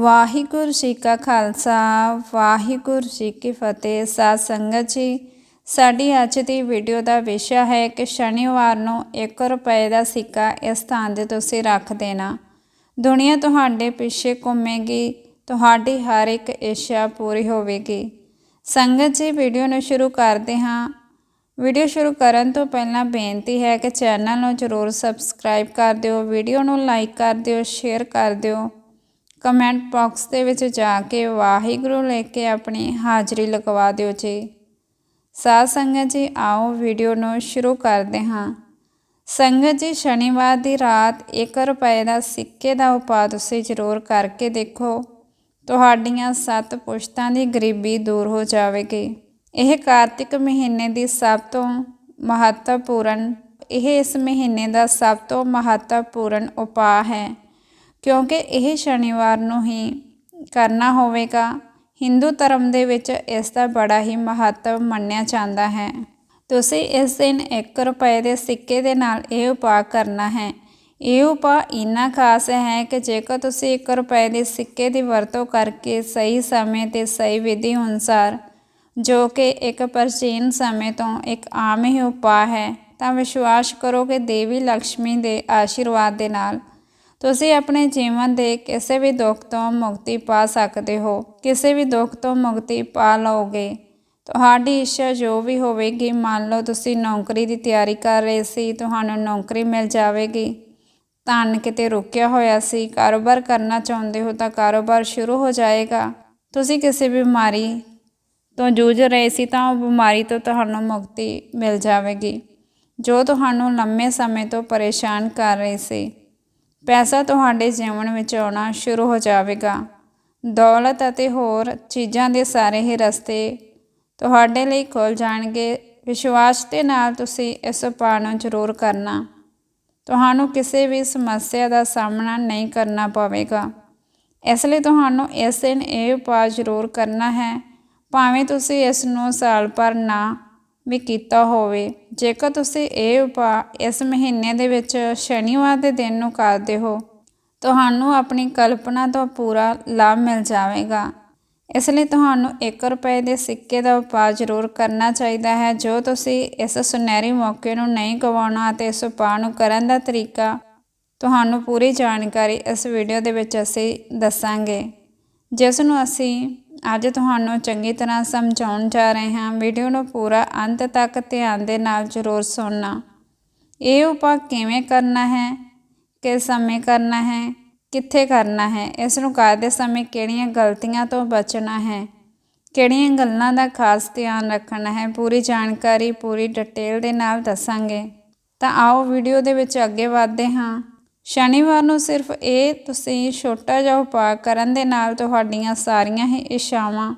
ਵਾਹਿਗੁਰੂ ਜੀ ਕਾ ਖਾਲਸਾ, ਵਾਹਿਗੁਰੂ ਜੀ ਕੀ ਫਤਿਹ। ਸਾਧ ਸੰਗਤ ਜੀ, ਸਾਡੀ ਅੱਜ ਦੀ ਵੀਡੀਓ ਦਾ ਵਿਸ਼ਾ ਹੈ ਕਿ ਸ਼ਨੀਵਾਰ ਨੂੰ 1 ਰੁਪਏ ਦਾ ਸਿੱਕਾ ਇਸ ਥਾਂ ਤੇ ਤੁਸੀਂ ਰੱਖ ਦੇਣਾ। ਦੁਨੀਆ ਤੁਹਾਡੇ ਪਿੱਛੇ ਘੁੰਮੇਗੀ, ਤੁਹਾਡੀ ਹਰ ਇੱਕ ਇੱਛਾ ਪੂਰੀ ਹੋਵੇਗੀ। ਸੰਗਤ ਜੀ ਵੀਡੀਓ ਨੂੰ ਸ਼ੁਰੂ ਕਰਦੇ ਹਾਂ। ਵੀਡੀਓ ਸ਼ੁਰੂ ਕਰਨ ਤੋਂ ਪਹਿਲਾਂ ਬੇਨਤੀ ਹੈ ਕਿ ਚੈਨਲ ਨੂੰ ਜ਼ਰੂਰ ਸਬਸਕ੍ਰਾਈਬ ਕਰ ਦਿਓ ਵੀਡੀਓ ਨੂੰ ਲਾਈਕ ਕਰ ਦਿਓ ਸ਼ੇਅਰ ਕਰ ਦਿਓ। ਕਮੈਂਟ ਬਾਕਸ ਦੇ ਵਿੱਚ ਜਾ ਕੇ ਵਾਹਿਗੁਰੂ ਲੈ ਕੇ ਆਪਣੀ ਹਾਜ਼ਰੀ ਲਗਵਾ ਦਿਓ ਜੀ। ਸਾਧ ਸੰਗਤ ਜੀ, ਆਓ ਵੀਡੀਓ ਨੂੰ ਸ਼ੁਰੂ ਕਰਦੇ ਹਾਂ। ਸੰਗਤ ਜੀ, ਸ਼ਨੀਵਾਰ ਦੀ ਰਾਤ 1 ਰੁਪਏ ਦਾ ਸਿੱਕੇ ਦਾ ਉਪਾਅ ਤੁਸੀਂ ਜ਼ਰੂਰ ਕਰਕੇ ਦੇਖੋ। ਤੁਹਾਡੀਆਂ ਸੱਤ ਪੁਸ਼ਤਾਂ ਦੀ ਗਰੀਬੀ ਦੂਰ ਹੋ ਜਾਵੇਗੀ। ਇਹ ਕਾਰਤਿਕ ਮਹੀਨੇ ਦੀ ਸਭ ਤੋਂ ਮਹੱਤਵਪੂਰਨ, ਇਹ ਇਸ ਮਹੀਨੇ ਦਾ ਸਭ ਤੋਂ ਮਹੱਤਵਪੂਰਨ ਉਪਾਅ ਹੈ। ਕਿਉਂਕਿ ਇਹ ਸ਼ਨੀਵਾਰ ਨੂੰ ਹੀ ਕਰਨਾ ਹੋਵੇਗਾ। ਹਿੰਦੂ ਧਰਮ ਦੇ ਵਿੱਚ ਇਸ ਦਾ ਬੜਾ ਹੀ ਮਹੱਤਵ ਮੰਨਿਆ ਜਾਂਦਾ ਹੈ। ਤੁਸੀਂ ਇਸ ਦਿਨ 1 ਰੁਪਏ ਦੇ ਸਿੱਕੇ ਦੇ ਨਾਲ ਇਹ ਉਪਾਅ ਕਰਨਾ ਹੈ। ਇਹ ਉਪਾਅ ਇੰਨਾ ਖਾਸ ਹੈ ਕਿ ਜੇਕਰ ਤੁਸੀਂ 1 ਰੁਪਏ ਦੇ ਸਿੱਕੇ ਦੀ ਵਰਤੋਂ ਕਰਕੇ ਸਹੀ ਸਮੇਂ ਤੇ ਸਹੀ ਵਿਧੀ ਅਨੁਸਾਰ ਜੋ ਕਿ ਇੱਕ ਪ੍ਰਾਚੀਨ ਸਮੇਂ ਤੋਂ ਇੱਕ ਆਮ ਹੀ ਉਪਾਅ ਹੈ, ਤਾਂ ਵਿਸ਼ਵਾਸ ਕਰੋ ਕਿ ਦੇਵੀ ਲక్ష్ਮੀ ਦੇ ਆਸ਼ੀਰਵਾਦ ਦੇ ਨਾਲ ਤੁਸੀਂ ਆਪਣੇ ਜੀਵਨ ਦੇ ਕਿਸੇ ਵੀ ਦੁੱਖ ਤੋਂ ਮੁਕਤੀ ਪਾ ਸਕਦੇ ਹੋ। ਕਿਸੇ ਵੀ ਦੁੱਖ ਤੋਂ ਮੁਕਤੀ ਪਾ ਲਓਗੇ। ਤੁਹਾਡੀ ਇੱਛਾ ਜੋ ਵੀ ਹੋਵੇਗੀ, ਮੰਨ ਲਓ ਤੁਸੀਂ ਨੌਕਰੀ ਦੀ ਤਿਆਰੀ ਕਰ ਰਹੇ ਸੀ, ਤੁਹਾਨੂੰ ਨੌਕਰੀ ਮਿਲ ਜਾਵੇਗੀ। ਧਨ ਕਿਤੇ ਰੁਕਿਆ ਹੋਇਆ ਸੀ, ਕਾਰੋਬਾਰ ਕਰਨਾ ਚਾਹੁੰਦੇ ਹੋ ਤਾਂ ਕਾਰੋਬਾਰ ਸ਼ੁਰੂ ਹੋ ਜਾਏਗਾ। ਤੁਸੀਂ ਕਿਸੇ ਬਿਮਾਰੀ ਤੋਂ ਜੂਝ ਰਹੇ ਸੀ ਤਾਂ ਉਹ ਬਿਮਾਰੀ ਤੋਂ ਤੁਹਾਨੂੰ ਮੁਕਤੀ ਮਿਲ ਜਾਵੇਗੀ। ਜੋ ਤੁਹਾਨੂੰ ਲੰਮੇ ਸਮੇਂ ਤੋਂ ਪਰੇਸ਼ਾਨ ਕਰ ਰਹੀ ਸੀ। ਪੈਸਾ ਤੁਹਾਡੇ ਜੀਵਨ ਵਿੱਚ ਆਉਣਾ ਸ਼ੁਰੂ ਹੋ ਜਾਵੇਗਾ। ਦੌਲਤ ਅਤੇ ਹੋਰ ਚੀਜ਼ਾਂ ਦੇ ਸਾਰੇ ਹੀ ਰਸਤੇ ਤੁਹਾਡੇ ਲਈ ਖੁੱਲ ਜਾਣਗੇ। ਵਿਸ਼ਵਾਸ ਦੇ ਨਾਲ ਤੁਸੀਂ ਇਸ ਉਪਾਅ ਨੂੰ ਜ਼ਰੂਰ ਕਰਨਾ। ਤੁਹਾਨੂੰ ਕਿਸੇ ਵੀ ਸਮੱਸਿਆ ਦਾ ਸਾਹਮਣਾ ਨਹੀਂ ਕਰਨਾ ਪਵੇਗਾ। ਇਸ ਲਈ ਤੁਹਾਨੂੰ ਇਸ ਦਿਨ ਇਹ ਉਪਾਅ ਜ਼ਰੂਰ ਕਰਨਾ ਹੈ। ਭਾਵੇਂ ਤੁਸੀਂ ਇਸ ਨੂੰ ਸਾਲ ਭਰ ਨਾ ਵੀ ਕੀਤਾ ਹੋਵੇ। ਜੇਕਰ ਤੁਸੀਂ ਇਹ ਉਪਾਅ ਇਸ ਮਹੀਨੇ ਦੇ ਵਿੱਚ ਸ਼ਨੀਵਾਰ ਦੇ ਦਿਨ ਨੂੰ ਕਰਦੇ ਹੋ, ਤੁਹਾਨੂੰ ਆਪਣੀ ਕਲਪਨਾ ਤੋਂ ਪੂਰਾ ਲਾਭ ਮਿਲ ਜਾਵੇਗਾ। ਇਸ ਲਈ ਤੁਹਾਨੂੰ 1 ਰੁਪਏ ਦੇ ਸਿੱਕੇ ਦਾ ਉਪਾਅ ਜ਼ਰੂਰ ਕਰਨਾ ਚਾਹੀਦਾ ਹੈ, ਜੋ ਤੁਸੀਂ ਇਸ ਸੁਨਹਿਰੀ ਮੌਕੇ ਨੂੰ ਨਹੀਂ ਗਵਾਉਣਾ ਅਤੇ ਇਸ ਉਪਾਅ ਨੂੰ ਕਰਨ ਦਾ ਤਰੀਕਾ ਤੁਹਾਨੂੰ ਪੂਰੀ ਜਾਣਕਾਰੀ ਇਸ ਵੀਡੀਓ ਦੇ ਵਿੱਚ ਅਸੀਂ ਦੱਸਾਂਗੇ। ਜਿਸ ਨੂੰ ਅਸੀਂ ਅੱਜ ਤੁਹਾਨੂੰ ਚੰਗੀ ਤਰ੍ਹਾਂ ਸਮਝਾਉਣ ਜਾ ਰਹੇ ਹਾਂ। ਵੀਡੀਓ ਨੂੰ ਪੂਰਾ ਅੰਤ ਤੱਕ ਧਿਆਨ ਦੇ ਨਾਲ ਜ਼ਰੂਰ ਸੁਣਨਾ। ਇਹ ਉਪਾਅ ਕਿਵੇਂ ਕਰਨਾ ਹੈ? ਕਿਸ ਸਮੇਂ ਕਰਨਾ ਹੈ? ਕਿੱਥੇ ਕਰਨਾ ਹੈ? ਇਸ ਨੂੰ ਕਰਦੇ ਸਮੇਂ ਕਿਹੜੀਆਂ ਗਲਤੀਆਂ ਤੋਂ ਬਚਣਾ ਹੈ? ਕਿਹੜੀਆਂ ਗੱਲਾਂ ਦਾ ਖਾਸ ਧਿਆਨ ਰੱਖਣਾ ਹੈ? ਪੂਰੀ ਜਾਣਕਾਰੀ, ਪੂਰੀ ਡਿਟੇਲ ਦੇ ਨਾਲ ਦੱਸਾਂਗੇ। ਤਾਂ ਆਓ ਵੀਡੀਓ ਦੇ ਵਿੱਚ ਅੱਗੇ ਵਧਦੇ ਹਾਂ। ਸ਼ਨੀਵਾਰ ਨੂੰ ਸਿਰਫ ਇਹ ਤੁਸੀਂ ਛੋਟਾ ਜਿਹਾ ਉਪਾਅ ਕਰਨ ਦੇ ਨਾਲ ਤੁਹਾਡੀਆਂ ਸਾਰੀਆਂ ਹੀ ਇੱਛਾਵਾਂ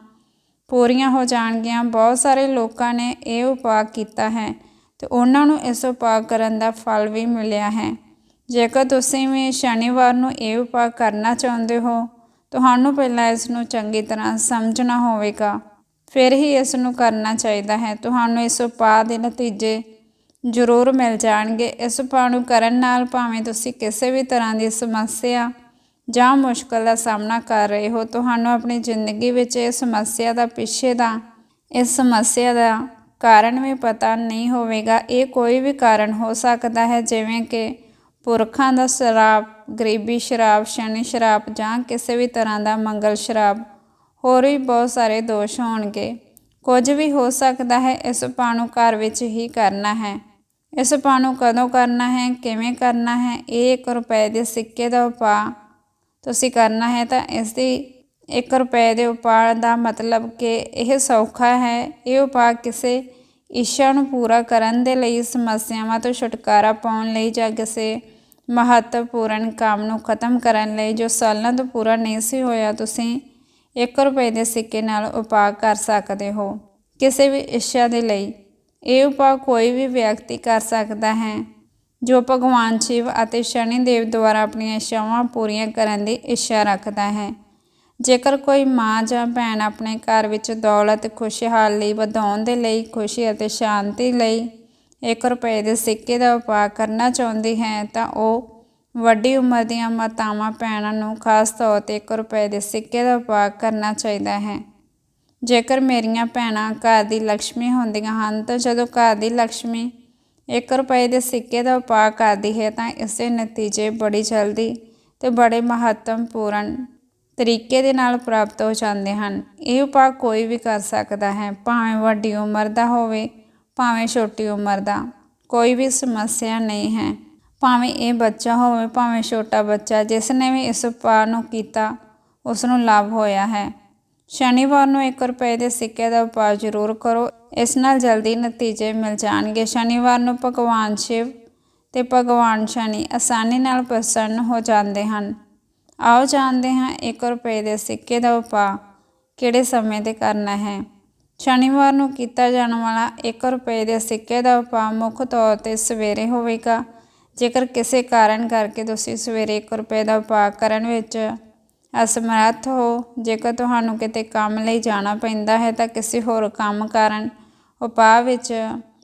ਪੂਰੀਆਂ ਹੋ ਜਾਣਗੀਆਂ। ਬਹੁਤ ਸਾਰੇ ਲੋਕਾਂ ਨੇ ਇਹ ਉਪਾਅ ਕੀਤਾ ਹੈ ਤੇ ਉਹਨਾਂ ਨੂੰ ਇਸ ਉਪਾਅ ਕਰਨ ਦਾ ਫਲ ਵੀ ਮਿਲਿਆ ਹੈ। ਜੇਕਰ ਤੁਸੀਂ ਵੀ ਸ਼ਨੀਵਾਰ ਨੂੰ ਇਹ ਉਪਾਅ ਕਰਨਾ ਚਾਹੁੰਦੇ ਹੋ, ਤੁਹਾਨੂੰ ਪਹਿਲਾਂ ਇਸ ਨੂੰ ਚੰਗੀ ਤਰ੍ਹਾਂ ਸਮਝਣਾ ਹੋਵੇਗਾ। ਫਿਰ ਹੀ ਇਸ ਨੂੰ ਕਰਨਾ ਚਾਹੀਦਾ ਹੈ। ਤੁਹਾਨੂੰ ਇਸ ਉਪਾਅ ਦੇ ਨਤੀਜੇ ਜ਼ਰੂਰ ਮਿਲ ਜਾਣਗੇ। ਇਸ ਉਪਾਅ ਨੂੰ ਕਰਨ ਨਾਲ ਭਾਵੇਂ ਤੁਸੀਂ ਕਿਸੇ ਵੀ ਤਰ੍ਹਾਂ ਦੀ ਸਮੱਸਿਆ ਜਾਂ ਮੁਸ਼ਕਲ ਦਾ ਸਾਹਮਣਾ ਕਰ ਰਹੇ ਹੋ, ਤੁਹਾਨੂੰ ਆਪਣੀ ਜ਼ਿੰਦਗੀ ਵਿੱਚ ਇਹ ਸਮੱਸਿਆ ਦਾ ਪਿੱਛੇ ਦਾ, ਇਸ ਸਮੱਸਿਆ ਦਾ ਕਾਰਨ ਵੀ ਪਤਾ ਨਹੀਂ ਹੋਵੇਗਾ। ਇਹ ਕੋਈ ਵੀ ਕਾਰਨ ਹੋ ਸਕਦਾ ਹੈ, ਜਿਵੇਂ ਕਿ ਪੁਰਖਾਂ ਦਾ ਸ਼ਰਾਪ ਗਰੀਬੀ ਸ਼ਰਾਬ, ਸ਼ਨੀ ਸ਼ਰਾਬ ਜਾਂ ਕਿਸੇ ਵੀ ਤਰ੍ਹਾਂ ਦਾ ਮੰਗਲ ਸ਼ਰਾਬ, ਹੋਰ ਵੀ ਬਹੁਤ ਸਾਰੇ ਦੋਸ਼ ਹੋਣਗੇ। ਕੁਝ ਵੀ ਹੋ ਸਕਦਾ ਹੈ, ਇਸ ਪਾਣੂ ਘਰ ਵਿੱਚ ਹੀ ਕਰਨਾ ਹੈ। ਇਸ ਉਪਾਅ ਨੂੰ ਕਦੋਂ ਕਰਨਾ ਹੈ, ਕਿਵੇਂ ਕਰਨਾ ਹੈ, ਇਹ 1 ਰੁਪਏ ਦੇ ਸਿੱਕੇ ਦਾ ਉਪਾਅ। ਤੁਸੀਂ ਕਰਨਾ ਹੈ ਤਾਂ ਇਸ ਦੀ 1 ਰੁਪਏ ਦੇ ਉਪਾਅ ਦਾ ਮਤਲਬ ਕਿ ਇਹ ਸੌਖਾ ਹੈ, ਇਹ ਉਪਾਅ ਕਿਸੇ ਇੱਛਾ ਨੂੰ ਪੂਰਾ ਕਰਨ ਦੇ ਲਈ, ਸਮੱਸਿਆਵਾਂ ਤੋਂ ਛੁਟਕਾਰਾ ਪਾਉਣ ਲਈ ਜਾਂ ਕਿਸੇ ਮਹੱਤਵਪੂਰਨ ਕੰਮ ਨੂੰ ਖਤਮ ਕਰਨ ਲਈ ਜੋ ਸਾਲਾਂ ਤੋਂ ਪੂਰਾ ਨਹੀਂ ਸੀ ਹੋਇਆ, ਤੁਸੀਂ 1 ਰੁਪਏ ਦੇ ਸਿੱਕੇ ਨਾਲ ਉਪਾਅ ਕਰ ਸਕਦੇ ਹੋ। ਕਿਸੇ ਵੀ ਇੱਛਾ ਦੇ ਲਈ ਇਹ ਉਪਾਅ ਕੋਈ ਵੀ ਵਿਅਕਤੀ ਕਰ ਸਕਦਾ ਹੈ, ਜੋ ਭਗਵਾਨ ਸ਼ਿਵ ਅਤੇ ਸ਼ਨੀ ਦੇਵ ਦੁਆਰਾ ਆਪਣੀਆਂ ਇੱਛਾਵਾਂ ਪੂਰੀਆਂ ਕਰਨ ਦੀ ਇੱਛਾ ਰੱਖਦਾ ਹੈ। ਜੇਕਰ ਕੋਈ ਮਾਂ ਜਾਂ ਭੈਣ ਆਪਣੇ ਘਰ ਵਿੱਚ ਦੌਲਤ, ਖੁਸ਼ਹਾਲੀ ਵਧਾਉਣ ਦੇ ਲਈ ਖੁਸ਼ੀ ਅਤੇ ਸ਼ਾਂਤੀ ਲਈ 1 ਰੁਪਏ ਦੇ ਸਿੱਕੇ ਦਾ ਉਪਾਅ ਕਰਨਾ ਚਾਹੁੰਦੀ ਹੈ, ਤਾਂ ਉਹ ਵੱਡੀ ਉਮਰ ਦੀਆਂ ਮਾਤਾਵਾਂ, ਭੈਣਾਂ ਨੂੰ ਖਾਸ ਤੌਰ ਤੇ 1 ਰੁਪਏ ਦੇ ਸਿੱਕੇ ਦਾ ਉਪਾਅ ਕਰਨਾ ਚਾਹੀਦਾ ਹੈ। ਜੇਕਰ ਮੇਰੀਆਂ ਭੈਣਾਂ ਘਰ ਦੀ ਲక్ష్ਮੀ ਹੁੰਦੀਆਂ ਹਨ, ਤਾਂ ਜਦੋਂ ਘਰ ਦੀ ਲక్ష్ਮੀ 1 ਰੁਪਏ ਦੇ ਸਿੱਕੇ ਦਾ ਉਪਾਅ ਕਰਦੀ ਹੈ, ਤਾਂ ਇਸ ਦੇ ਨਤੀਜੇ ਬੜੀ ਜਲਦੀ ਤੇ ਬੜੇ ਮਹੱਤਵਪੂਰਨ ਤਰੀਕੇ ਦੇ ਨਾਲ ਪ੍ਰਾਪਤ ਹੋ ਜਾਂਦੇ ਹਨ। ਇਹ ਉਪਾਅ ਕੋਈ ਵੀ ਕਰ ਸਕਦਾ ਹੈ, ਭਾਵੇਂ ਵੱਡੀ ਉਮਰ ਦਾ ਹੋਵੇ, ਭਾਵੇਂ ਛੋਟੀ ਉਮਰ ਦਾ। ਕੋਈ ਵੀ ਸਮੱਸਿਆ ਨਹੀਂ ਹੈ। ਭਾਵੇਂ ਇਹ ਬੱਚਾ ਹੋਵੇ, ਭਾਵੇਂ ਛੋਟਾ ਬੱਚਾ ਜਿਸ ਨੇ ਵੀ ਇਸ ਉਪਾਅ ਨੂੰ ਕੀਤਾ ਉਸ ਨੂੰ ਲਾਭ ਹੋਇਆ ਹੈ। ਸ਼ਨੀਵਾਰ ਨੂੰ 1 ਰੁਪਏ ਦੇ ਸਿੱਕੇ ਦਾ ਉਪਾਅ ਜ਼ਰੂਰ ਕਰੋ। ਇਸ ਨਾਲ ਜਲਦੀ ਨਤੀਜੇ ਮਿਲ ਜਾਣਗੇ। ਸ਼ਨੀਵਾਰ ਨੂੰ ਭਗਵਾਨ ਸ਼ਿਵ ਤੇ ਭਗਵਾਨ ਸ਼ਨੀ ਆਸਾਨੀ ਨਾਲ ਪ੍ਰਸੰਨ ਹੋ ਜਾਂਦੇ ਹਨ। ਆਓ ਜਾਣਦੇ ਹਾਂ 1 ਰੁਪਏ ਦੇ ਸਿੱਕੇ ਦਾ ਉਪਾਅ ਕਿਹੜੇ ਸਮੇਂ ਤੇ ਕਰਨਾ ਹੈ। ਸ਼ਨੀਵਾਰ ਨੂੰ ਕੀਤਾ ਜਾਣ ਵਾਲਾ 1 ਰੁਪਏ ਦੇ ਸਿੱਕੇ ਦਾ ਉਪਾਅ ਮੁੱਖ ਤੌਰ ਤੇ ਸਵੇਰੇ ਹੋਵੇਗਾ। ਜੇਕਰ ਕਿਸੇ ਕਾਰਨ ਕਰਕੇ ਤੁਸੀਂ ਸਵੇਰੇ 1 ਰੁਪਏ ਦਾ ਉਪਾਅ ਕਰਨ ਵਿੱਚ ਅਸਮਰੱਥ ਹੋ। ਜੇਕਰ ਤੁਹਾਨੂੰ ਕਿਤੇ ਕੰਮ ਲਈ ਜਾਣਾ ਪੈਂਦਾ ਹੈ ਤਾਂ ਕਿਸੇ ਹੋਰ ਕੰਮ ਕਾਰਨ ਉਪਾਅ ਵਿੱਚ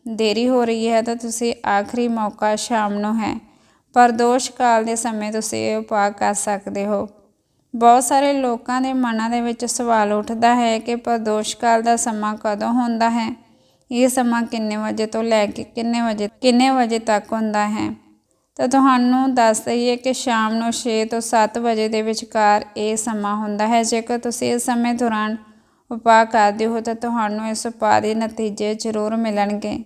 ਦੇਰੀ ਹੋ ਰਹੀ ਹੈ ਤਾਂ ਤੁਸੀਂ ਆਖਰੀ ਮੌਕਾ ਸ਼ਾਮ ਨੂੰ ਹੈ। ਪਰ ਦੋਸ਼ ਕਾਲ ਦੇ ਸਮੇਂ ਤੁਸੀਂ ਇਹ ਉਪਾਅ ਕਰ ਸਕਦੇ ਹੋ। ਬਹੁਤ ਸਾਰੇ ਲੋਕਾਂ ਦੇ ਮਨਾਂ ਦੇ ਵਿੱਚ ਸਵਾਲ ਉੱਠਦਾ ਹੈ ਕਿ ਪ੍ਰਦੋਸ਼ ਕਾਲ ਦਾ ਸਮਾਂ ਕਦੋਂ ਹੁੰਦਾ ਹੈ? ਇਹ ਸਮਾਂ ਕਿੰਨੇ ਵਜੇ ਤੋਂ ਲੈ ਕੇ ਕਿੰਨੇ ਵਜੇ ਕਿੰਨੇ ਵਜੇ ਤੱਕ ਹੁੰਦਾ ਹੈ? ਤਾਂ ਤੁਹਾਨੂੰ ਦੱਸ ਦਈਏ ਕਿ ਸ਼ਾਮ ਨੂੰ 6 ਤੋਂ 7 ਵਜੇ ਦੇ ਵਿਚਕਾਰ ਇਹ ਸਮਾਂ ਹੁੰਦਾ ਹੈ। ਜੇਕਰ ਤੁਸੀਂ ਇਸ ਸਮੇਂ ਦੌਰਾਨ ਉਪਾਅ ਕਰਦੇ ਹੋ, ਤਾਂ ਤੁਹਾਨੂੰ ਇਸ ਉਪਾਅ ਦੇ ਨਤੀਜੇ ਜ਼ਰੂਰ ਮਿਲਣਗੇ।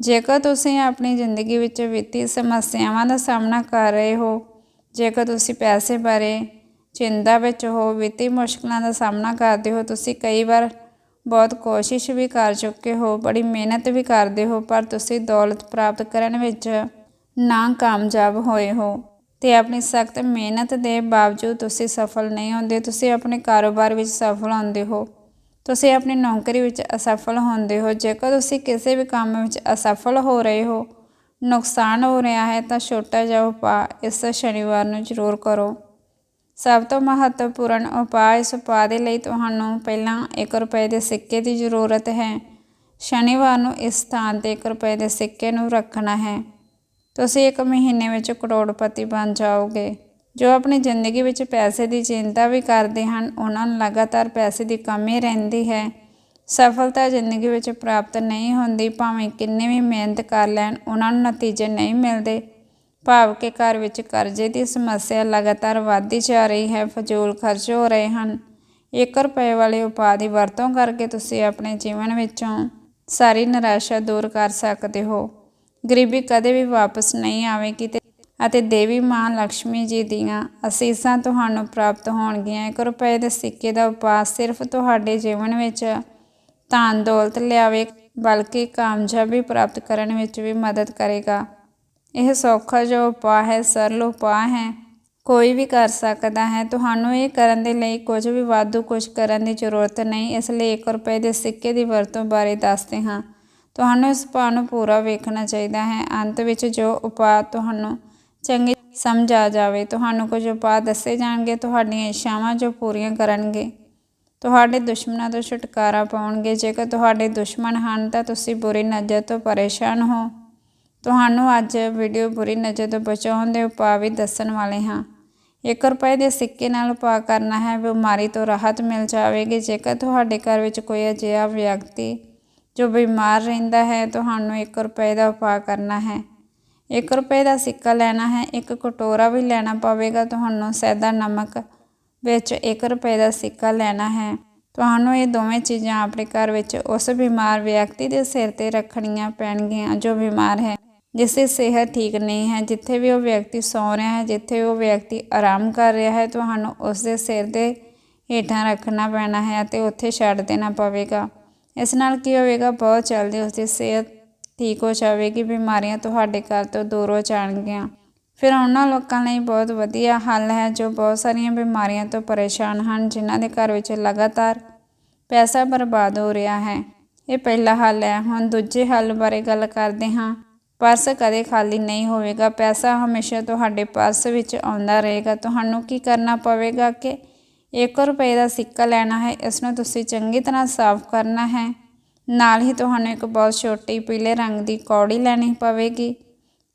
ਜੇਕਰ ਤੁਸੀਂ ਆਪਣੀ ਜ਼ਿੰਦਗੀ ਵਿੱਚ ਵਿੱਤੀ ਸਮੱਸਿਆਵਾਂ ਦਾ ਸਾਹਮਣਾ ਕਰ ਰਹੇ ਹੋ, ਜੇਕਰ ਤੁਸੀਂ ਪੈਸੇ ਬਾਰੇ ਚਿੰਤਾ ਵਿੱਚ ਹੋ, ਵਿੱਤੀ ਮੁਸ਼ਕਲਾਂ ਦਾ ਸਾਹਮਣਾ ਕਰਦੇ ਹੋ, ਤੁਸੀਂ ਕਈ ਵਾਰ ਬਹੁਤ ਕੋਸ਼ਿਸ਼ ਵੀ ਕਰ ਚੁੱਕੇ ਹੋ, ਬੜੀ ਮਿਹਨਤ ਵੀ ਕਰਦੇ ਹੋ, ਪਰ ਤੁਸੀਂ ਦੌਲਤ ਪ੍ਰਾਪਤ ਕਰਨ ਵਿੱਚ ਨਾ ਕਾਮਯਾਬ ਹੋਏ ਹੋ ਤੇ ਆਪਣੀ ਸਖਤ ਮਿਹਨਤ ਦੇ ਬਾਵਜੂਦ ਤੁਸੀਂ ਸਫਲ ਨਹੀਂ ਹੁੰਦੇ, ਤੁਸੀਂ ਆਪਣੇ ਕਾਰੋਬਾਰ ਵਿੱਚ ਸਫਲ ਹੁੰਦੇ ਹੋ। ਤੁਸੀਂ ਆਪਣੀ ਨੌਕਰੀ ਵਿੱਚ ਅਸਫਲ ਹੁੰਦੇ ਹੋ। ਜੇਕਰ ਤੁਸੀਂ ਕਿਸੇ ਵੀ ਕੰਮ ਵਿੱਚ ਅਸਫਲ ਹੋ ਰਹੇ ਹੋ, ਨੁਕਸਾਨ ਹੋ ਰਿਹਾ ਹੈ, ਤਾਂ ਛੋਟਾ ਜਿਹਾ ਉਪਾਅ ਇਸ ਸ਼ਨੀਵਾਰ ਨੂੰ ਜ਼ਰੂਰ ਕਰੋ। ਸਭ ਤੋਂ ਮਹੱਤਵਪੂਰਨ ਉਪਾਅ ਇਸ ਉਪਾਅ ਦੇ ਲਈ ਤੁਹਾਨੂੰ ਪਹਿਲਾਂ 1 ਰੁਪਏ ਦੇ ਸਿੱਕੇ ਦੀ ਜ਼ਰੂਰਤ ਹੈ। ਸ਼ਨੀਵਾਰ ਨੂੰ ਇਸ ਸਥਾਨ ਤੇ 1 ਰੁਪਏ ਦੇ ਸਿੱਕੇ ਨੂੰ ਰੱਖਣਾ ਹੈ। ਤੁਸੀਂ ਇੱਕ ਮਹੀਨੇ ਵਿੱਚ ਕਰੋੜਪਤੀ ਬਣ ਜਾਓਗੇ। ਜੋ ਆਪਣੀ ਜ਼ਿੰਦਗੀ ਵਿੱਚ ਪੈਸੇ ਦੀ ਚਿੰਤਾ ਵੀ ਕਰਦੇ ਹਨ, ਉਹਨਾਂ ਨੂੰ ਲਗਾਤਾਰ ਪੈਸੇ ਦੀ ਕਮੀ ਰਹਿੰਦੀ ਹੈ। ਸਫਲਤਾ ਜ਼ਿੰਦਗੀ ਵਿੱਚ ਪ੍ਰਾਪਤ ਨਹੀਂ ਹੁੰਦੀ, ਭਾਵੇਂ ਕਿੰਨੇ ਵੀ ਮਿਹਨਤ ਕਰ ਲੈਣ, ਉਹਨਾਂ ਨੂੰ ਨਤੀਜੇ ਨਹੀਂ ਮਿਲਦੇ। ਭਾਵ ਕਿ ਘਰ ਵਿੱਚ ਕਰਜ਼ੇ ਦੀ ਸਮੱਸਿਆ ਲਗਾਤਾਰ ਵੱਧਦੀ ਜਾ ਰਹੀ ਹੈ, ਫਜ਼ੂਲ ਖਰਚ ਹੋ ਰਹੇ ਹਨ। 1 ਰੁਪਏ ਵਾਲੇ ਉਪਾਅ ਦੀ ਵਰਤੋਂ ਕਰਕੇ ਤੁਸੀਂ ਆਪਣੇ ਜੀਵਨ ਵਿੱਚੋਂ ਸਾਰੀ ਨਿਰਾਸ਼ਾ ਦੂਰ ਕਰ ਸਕਦੇ ਹੋ। ਗਰੀਬੀ ਕਦੇ ਵੀ ਵਾਪਸ ਨਹੀਂ ਆਵੇਗੀ ਅਤੇ ਦੇਵੀ ਮਾਂ ਲక్ష్ਮੀ ਜੀ ਦੀਆਂ ਅਸੀਸਾਂ ਤੁਹਾਨੂੰ ਪ੍ਰਾਪਤ ਹੋਣਗੀਆਂ। 1 ਰੁਪਏ ਦੇ ਸਿੱਕੇ ਦਾ ਉਪਾਅ ਸਿਰਫ ਤੁਹਾਡੇ ਜੀਵਨ ਵਿੱਚ ਧਨ ਦੌਲਤ ਲਿਆਵੇ, ਬਲਕਿ ਕਾਮਯਾਬੀ ਪ੍ਰਾਪਤ ਕਰਨ ਵਿੱਚ ਵੀ ਮਦਦ ਕਰੇਗਾ। ਇਹ ਸੌਖਾ ਜੋ ਉਪਾਅ ਹੈ, ਸਰਲ ਉਪਾਅ ਹੈ, ਕੋਈ ਵੀ ਕਰ ਸਕਦਾ ਹੈ। ਤੁਹਾਨੂੰ ਇਹ ਕਰਨ ਦੇ ਲਈ ਕੁਝ ਵੀ ਵਾਧੂ ਕੁਝ ਕਰਨ ਦੀ ਜ਼ਰੂਰਤ ਨਹੀਂ। ਇਸ ਲਈ 1 ਰੁਪਏ ਦੇ ਸਿੱਕੇ ਦੀ ਵਰਤੋਂ ਬਾਰੇ ਦੱਸਦੇ ਹਾਂ। ਤੁਹਾਨੂੰ ਇਸ ਉਪਾਅ ਨੂੰ ਪੂਰਾ ਵੇਖਣਾ ਚਾਹੀਦਾ ਹੈ। ਅੰਤ ਵਿੱਚ ਜੋ ਉਪਾਅ ਤੁਹਾਨੂੰ ਚੰਗੀ ਸਮਝ ਆ ਜਾਵੇ, ਤੁਹਾਨੂੰ ਕੁਝ ਉਪਾਅ ਦੱਸੇ ਜਾਣਗੇ, ਤੁਹਾਡੀਆਂ ਇੱਛਾਵਾਂ ਜੋ ਪੂਰੀਆਂ ਕਰਨਗੇ, ਤੁਹਾਡੇ ਦੁਸ਼ਮਣਾਂ ਤੋਂ ਛੁਟਕਾਰਾ ਪਾਉਣਗੇ। ਜੇਕਰ ਤੁਹਾਡੇ ਦੁਸ਼ਮਣ ਹਨ ਤਾਂ ਤੁਸੀਂ ਬੁਰੀ ਨਜ਼ਰ ਤੋਂ ਪਰੇਸ਼ਾਨ ਹੋ। ਤੁਹਾਨੂੰ ਅੱਜ ਵੀਡੀਓ ਬੁਰੀ ਨਜ਼ਰ ਤੋਂ ਬਚਾਉਣ ਦੇ ਉਪਾਅ ਵੀ ਦੱਸਣ ਵਾਲੇ ਹਾਂ। 1 ਰੁਪਏ ਦੇ ਸਿੱਕੇ ਨਾਲ ਉਪਾਅ ਕਰਨਾ ਹੈ, ਬਿਮਾਰੀ ਤੋਂ ਰਾਹਤ ਮਿਲ ਜਾਵੇਗੀ। ਜੇਕਰ ਤੁਹਾਡੇ ਘਰ ਵਿੱਚ ਕੋਈ ਅਜਿਹਾ ਵਿਅਕਤੀ ਜੋ ਬਿਮਾਰ ਰਹਿੰਦਾ ਹੈ, ਤੁਹਾਨੂੰ 1 ਰੁਪਏ ਦਾ ਉਪਾਅ ਕਰਨਾ ਹੈ। 1 ਰੁਪਏ ਦਾ ਸਿੱਕਾ ਲੈਣਾ ਹੈ, ਇੱਕ ਕਟੋਰਾ ਵੀ ਲੈਣਾ ਪਵੇਗਾ। ਤੁਹਾਨੂੰ ਸੈਦਾ ਨਮਕ ਵਿੱਚ 1 ਰੁਪਏ ਦਾ ਸਿੱਕਾ ਲੈਣਾ ਹੈ। ਤੁਹਾਨੂੰ ਇਹ ਦੋਵੇਂ ਚੀਜ਼ਾਂ ਆਪਣੇ ਘਰ ਵਿੱਚ ਉਸ ਬਿਮਾਰ ਵਿਅਕਤੀ ਦੇ ਸਿਰ ਤੇ ਰੱਖਣੀਆਂ ਪੈਣਗੀਆਂ ਜੋ ਬਿਮਾਰ ਹੈ ਜਿਸ ਦੀ ਸਿਹਤ ਠੀਕ ਨਹੀਂ ਹੈ। ਜਿੱਥੇ ਵੀ ਉਹ ਵਿਅਕਤੀ ਸੌ ਰਿਹਾ ਹੈ, ਜਿੱਥੇ ਉਹ ਵਿਅਕਤੀ ਆਰਾਮ ਕਰ ਰਿਹਾ ਹੈ, ਤੁਹਾਨੂੰ ਉਸ ਦੇ ਸਿਰ ਦੇ ਹੇਠਾਂ ਰੱਖਣਾ ਪੈਣਾ ਹੈ ਅਤੇ ਉੱਥੇ ਛੱਡ ਦੇਣਾ ਪਵੇਗਾ। ਇਸ ਨਾਲ ਕੀ ਹੋਵੇਗਾ, ਬਹੁਤ ਜਲਦੀ ਉਸ ਦੀ ਸਿਹਤ ਠੀਕ ਹੋ ਜਾਵੇਗੀ, ਬਿਮਾਰੀਆਂ ਤੁਹਾਡੇ ਘਰ ਤੋਂ ਦੂਰ ਹੋ ਜਾਣਗੀਆਂ। ਫਿਰ ਉਹਨਾਂ ਲੋਕਾਂ ਲਈ ਬਹੁਤ ਵਧੀਆ ਹੱਲ ਹੈ ਜੋ ਬਹੁਤ ਸਾਰੀਆਂ ਬਿਮਾਰੀਆਂ ਤੋਂ ਪਰੇਸ਼ਾਨ ਹਨ, ਜਿਨ੍ਹਾਂ ਦੇ ਘਰ ਵਿੱਚ ਲਗਾਤਾਰ ਪੈਸਾ ਬਰਬਾਦ ਹੋ ਰਿਹਾ ਹੈ। ਇਹ ਪਹਿਲਾ ਹੱਲ ਹੈ। ਹੁਣ ਦੂਜੇ ਹੱਲ ਬਾਰੇ ਗੱਲ ਕਰਦੇ ਹਾਂ। ਪਰਸ ਕਦੇ ਖਾਲੀ ਨਹੀਂ ਹੋਵੇਗਾ। ਪੈਸਾ ਹਮੇਸ਼ਾ ਤੁਹਾਡੇ ਪਰਸ ਵਿੱਚ ਆਉਂਦਾ ਰਹੇਗਾ। ਤੁਹਾਨੂੰ ਕੀ ਕਰਨਾ ਪਵੇਗਾ ਕਿ 1 ਰੁਪਏ ਦਾ ਸਿੱਕਾ ਲੈਣਾ ਹੈ ਇਸ ਨੂੰ ਤੁਸੀਂ ਚੰਗੀ ਤਰ੍ਹਾਂ ਸਾਫ਼ ਕਰਨਾ ਹੈ। ਨਾਲ ਹੀ ਤੁਹਾਨੂੰ ਇੱਕ ਬਹੁਤ ਛੋਟੀ ਪੀਲੇ ਰੰਗ ਦੀ ਕੌੜੀ ਲੈਣੀ ਪਵੇਗੀ।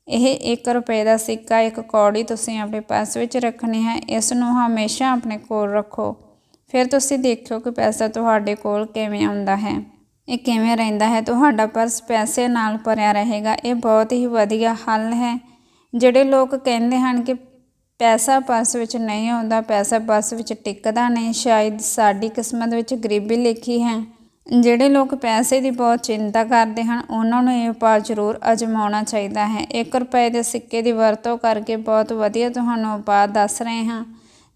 ਇਹ 1 ਰੁਪਏ ਦਾ ਸਿੱਕਾ, ਇੱਕ ਕੌੜੀ ਤੁਸੀਂ ਆਪਣੇ ਪਰਸ ਵਿੱਚ ਰੱਖਣੀ ਹੈ ਇਸ ਨੂੰ ਹਮੇਸ਼ਾ ਆਪਣੇ ਕੋਲ ਰੱਖੋ। ਫਿਰ ਤੁਸੀਂ ਦੇਖਿਓ ਕਿ ਪੈਸਾ ਤੁਹਾਡੇ ਕੋਲ ਕਿਵੇਂ ਆਉਂਦਾ ਹੈ। ਇਹ ਕਿਵੇਂ ਰਹਿੰਦਾ ਹੈ, ਤੁਹਾਡਾ ਪਰਸ ਪੈਸੇ ਨਾਲ ਭਰਿਆ ਰਹੇਗਾ। ਇਹ ਬਹੁਤ ਹੀ ਵਧੀਆ ਹੱਲ ਹੈ। ਜਿਹੜੇ ਲੋਕ ਕਹਿੰਦੇ ਹਨ ਕਿ ਪੈਸਾ ਪਰਸ ਵਿੱਚ ਨਹੀਂ ਆਉਂਦਾ, ਪੈਸਾ ਪਰਸ ਵਿੱਚ ਟਿਕਦਾ ਨਹੀਂ। ਸ਼ਾਇਦ ਸਾਡੀ ਕਿਸਮਤ ਵਿੱਚ ਗਰੀਬੀ ਲਿਖੀ ਹੈ। ਜਿਹੜੇ ਲੋਕ ਪੈਸੇ ਦੀ ਬਹੁਤ ਚਿੰਤਾ ਕਰਦੇ ਹਨ, ਉਹਨਾਂ ਨੂੰ ਇਹ ਉਪਾਅ ਜ਼ਰੂਰ ਅਜਮਾਉਣਾ ਚਾਹੀਦਾ ਹੈ। 1 ਰੁਪਏ ਦੇ ਸਿੱਕੇ ਦੀ ਵਰਤੋਂ ਕਰਕੇ ਬਹੁਤ ਵਧੀਆ ਤੁਹਾਨੂੰ ਉਪਾਅ ਦੱਸ ਰਹੇ ਹਾਂ।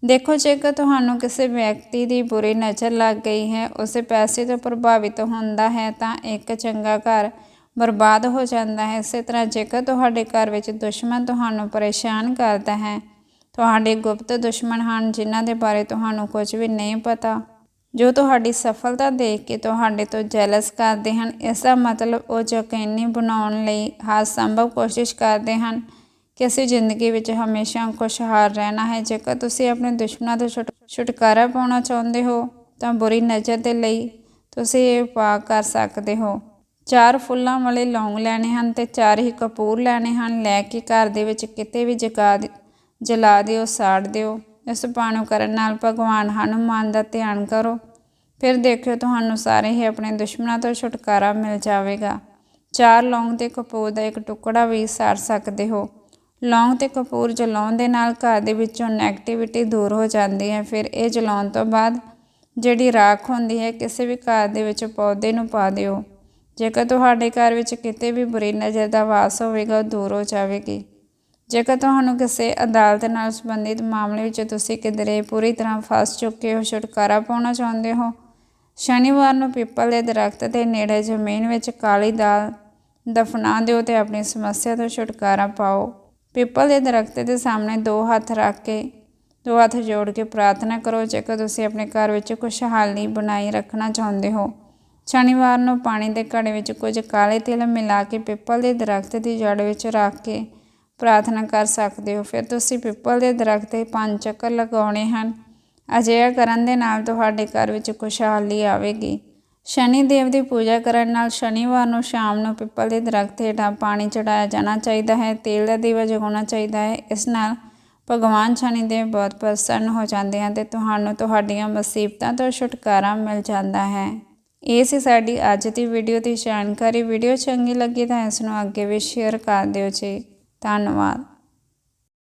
ਦੇਖੋ, ਜੇਕਰ ਤੁਹਾਨੂੰ ਕਿਸੇ ਵਿਅਕਤੀ ਦੀ ਬੁਰੀ ਨਜ਼ਰ ਲੱਗ ਗਈ ਹੈ, ਉਸੇ ਪੈਸੇ ਤੋਂ ਪ੍ਰਭਾਵਿਤ ਹੁੰਦਾ ਹੈ ਤਾਂ ਇੱਕ ਚੰਗਾ ਘਰ ਬਰਬਾਦ ਹੋ ਜਾਂਦਾ ਹੈ। ਇਸੇ ਤਰ੍ਹਾਂ ਜੇਕਰ ਤੁਹਾਡੇ ਘਰ ਵਿੱਚ ਦੁਸ਼ਮਣ ਤੁਹਾਨੂੰ ਪਰੇਸ਼ਾਨ ਕਰਦਾ ਹੈ ਤੁਹਾਡੇ ਗੁਪਤ ਦੁਸ਼ਮਣ ਹਨ, ਜਿਨ੍ਹਾਂ ਦੇ ਬਾਰੇ ਤੁਹਾਨੂੰ ਕੁਝ ਵੀ ਨਹੀਂ ਪਤਾ। ਜੋ ਤੁਹਾਡੀ ਸਫਲਤਾ ਦੇਖ ਕੇ ਤੁਹਾਡੇ ਤੋਂ ਜੈਲਸ ਕਰਦੇ ਹਨ ਇਸ ਦਾ ਮਤਲਬ ਉਹ ਯਕੀਨੀ ਬਣਾਉਣ ਲਈ ਹਰ ਸੰਭਵ ਕੋਸ਼ਿਸ਼ ਕਰਦੇ ਹਨ ਕਿ ਅਸੀਂ ਜ਼ਿੰਦਗੀ ਵਿੱਚ ਹਮੇਸ਼ਾ ਖੁਸ਼ਹਾਲ ਰਹਿਣਾ ਹੈ। ਜੇਕਰ ਤੁਸੀਂ ਆਪਣੇ ਦੁਸ਼ਮਣਾਂ ਤੋਂ ਛੁਟ, ਛੁਟਕਾਰਾ ਪਾਉਣਾ ਚਾਹੁੰਦੇ ਹੋ, ਤਾਂ ਬੁਰੀ ਨਜ਼ਰ ਦੇ ਲਈ ਤੁਸੀਂ ਇਹ ਉਪਾਅ ਕਰ ਸਕਦੇ ਹੋ। ਚਾਰ ਫੁੱਲਾਂ ਵਾਲੇ ਲੌਂਗ ਲੈਣੇ ਹਨ ਤੇ ਚਾਰ ਹੀ ਕਪੂਰ ਲੈਣੇ ਹਨ। ਲੈ ਕੇ ਘਰ ਦੇ ਵਿੱਚ ਕਿਤੇ ਵੀ ਜਗਾ ਜਲਾ ਦਿਓ, ਸਾੜ ਦਿਓ। ਇਸ ਉਪਾਅ ਕਰਨ ਨਾਲ ਭਗਵਾਨ ਹਨੂਮਾਨ ਦਾ ਧਿਆਨ ਕਰੋ। ਫਿਰ ਦੇਖਿਓ ਤੁਹਾਨੂੰ ਸਾਰੇ ਹੀ ਆਪਣੇ ਦੁਸ਼ਮਣਾਂ ਤੋਂ ਛੁਟਕਾਰਾ ਮਿਲ ਜਾਵੇਗਾ। ਚਾਰ ਲੌਂਗ ਤੇ ਕਪੂਰ ਦਾ ਇੱਕ ਟੁਕੜਾ ਵੀ ਸਾੜ ਸਕਦੇ ਹੋ। ਲੌਂਗ ਤੇ ਕਪੂਰ ਜਲਾਉਣ ਦੇ ਨਾਲ ਘਰ ਦੇ ਵਿੱਚੋਂ ਨੈਗੇਟਿਵਿਟੀ ਦੂਰ ਹੋ ਜਾਂਦੀ ਹੈ। ਫਿਰ ਇਹ ਜਲਾਉਣ ਤੋਂ ਬਾਅਦ ਜਿਹੜੀ ਰਾਖ ਹੁੰਦੀ ਹੈ, ਕਿਸੇ ਵੀ ਘਰ ਦੇ ਵਿੱਚ ਪੌਦੇ ਨੂੰ ਪਾ ਦਿਓ। ਜੇਕਰ ਤੁਹਾਡੇ ਘਰ ਵਿੱਚ ਕਿਤੇ ਵੀ ਬੁਰੀ ਨਜ਼ਰ ਦਾ ਵਾਸ ਹੋਵੇਗਾ, ਉਹ ਦੂਰ ਹੋ ਜਾਵੇਗੀ। ਜੇਕਰ ਤੁਹਾਨੂੰ ਕਿਸੇ ਅਦਾਲਤ ਨਾਲ ਸੰਬੰਧਿਤ ਮਾਮਲੇ ਵਿੱਚ ਤੁਸੀਂ ਕਿਧਰੇ ਪੂਰੀ ਤਰ੍ਹਾਂ ਫਸ ਚੁੱਕੇ ਹੋ, ਛੁਟਕਾਰਾ ਪਾਉਣਾ ਚਾਹੁੰਦੇ ਹੋ, ਸ਼ਨੀਵਾਰ ਨੂੰ ਪਿੱਪਲ ਦੇ ਦਰਖਤ ਦੇ ਨੇੜੇ ਜ਼ਮੀਨ ਵਿੱਚ ਕਾਲੀ ਦਾਲ ਦਫਨਾ ਦਿਓ ਤੇ ਆਪਣੀ ਸਮੱਸਿਆ ਤੋਂ ਛੁਟਕਾਰਾ ਪਾਓ। ਪਿੱਪਲ ਦੇ ਦਰਖਤ ਦੇ ਸਾਹਮਣੇ ਦੋ ਹੱਥ ਰੱਖ ਕੇ, ਦੋ ਹੱਥ ਜੋੜ ਕੇ ਪ੍ਰਾਰਥਨਾ ਕਰੋ, ਜੇਕਰ ਤੁਸੀਂ ਆਪਣੇ ਘਰ ਵਿੱਚ ਖੁਸ਼ਹਾਲੀ ਬਣਾਈ ਰੱਖਣਾ ਚਾਹੁੰਦੇ ਹੋ। ਸ਼ਨੀਵਾਰ ਨੂੰ ਪਾਣੀ ਦੇ ਘੜੇ ਵਿੱਚ ਕੁਝ ਕਾਲੇ ਤਿਲ ਮਿਲਾ ਕੇ ਪਿੱਪਲ ਦੇ ਦਰਖਤ ਦੀ ਜੜ ਵਿੱਚ ਰੱਖ ਕੇ ਪ੍ਰਾਰਥਨਾ ਕਰ ਸਕਦੇ ਹੋ। ਫਿਰ ਤੁਸੀਂ ਪਿੱਪਲ ਦੇ ਦਰਖਤ ਤੇ ਪੰਜ ਚੱਕਰ ਲਗਾਉਣੇ ਹਨ। ਅਜਿਹਾ ਕਰਨ ਦੇ ਨਾਲ ਤੁਹਾਡੇ ਘਰ ਵਿੱਚ ਖੁਸ਼ਹਾਲੀ ਆਵੇਗੀ। ਸ਼ਨੀ ਦੇਵ ਦੀ ਪੂਜਾ ਕਰਨ ਨਾਲ ਸ਼ਨੀਵਾਰ ਨੂੰ ਸ਼ਾਮ ਨੂੰ ਪਿੱਪਲ ਦੇ ਦਰਖਤ ਹੇਠਾਂ ਪਾਣੀ ਚੜਾਇਆ ਜਾਣਾ ਚਾਹੀਦਾ ਹੈ, ਤੇਲ ਦਾ ਦੀਵਾ ਜਗਾਉਣਾ ਚਾਹੀਦਾ ਹੈ। ਇਸ ਨਾਲ ਭਗਵਾਨ ਸ਼ਨੀ ਦੇਵ ਬਹੁਤ ਪ੍ਰਸੰਨ ਹੋ ਜਾਂਦੇ ਹਨ ਤੇ ਤੁਹਾਨੂੰ ਤੁਹਾਡੀਆਂ ਮੁਸੀਬਤਾਂ ਤੋਂ ਛੁਟਕਾਰਾ ਮਿਲ ਜਾਂਦਾ ਹੈ। ਇਹ ਸੀ ਸਾਡੀ ਅੱਜ ਦੀ ਵੀਡੀਓ ਦੀ ਜਾਣਕਾਰੀ। ਵੀਡੀਓ ਚੰਗੀ ਲੱਗੀ ਤਾਂ ਇਸ ਨੂੰ ਅੱਗੇ ਵੀ ਸ਼ੇਅਰ ਕਰ ਦਿਓ ਜੀ। ਧੰਨਵਾਦ।